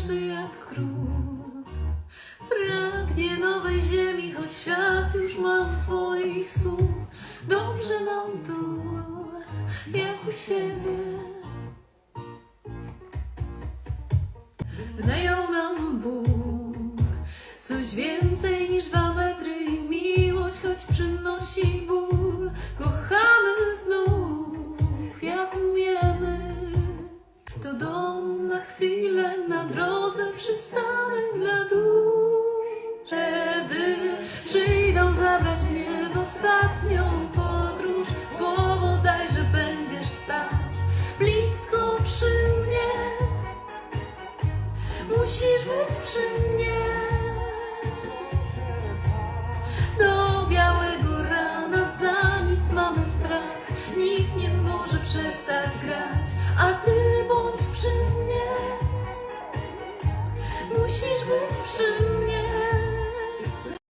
każdy jak król. Pragnie nowej ziemi, choć świat już ma w swoich słów. Dobrze nam tu, jak u siebie. Wynajął nam Bóg coś więcej niż dwa metry i miłość, choć przynosi ból. Kochamy znów, jak umiemy. To na drodze przystanek dla dusz. Wtedy przyjdą zabrać mnie w ostatnią podróż. Słowo daj, że będziesz stać blisko przy mnie. Musisz być przy mnie. Do białego rana za nic mamy strach. Nikt nie może przestać grać, a ty Musisz być przy mnie.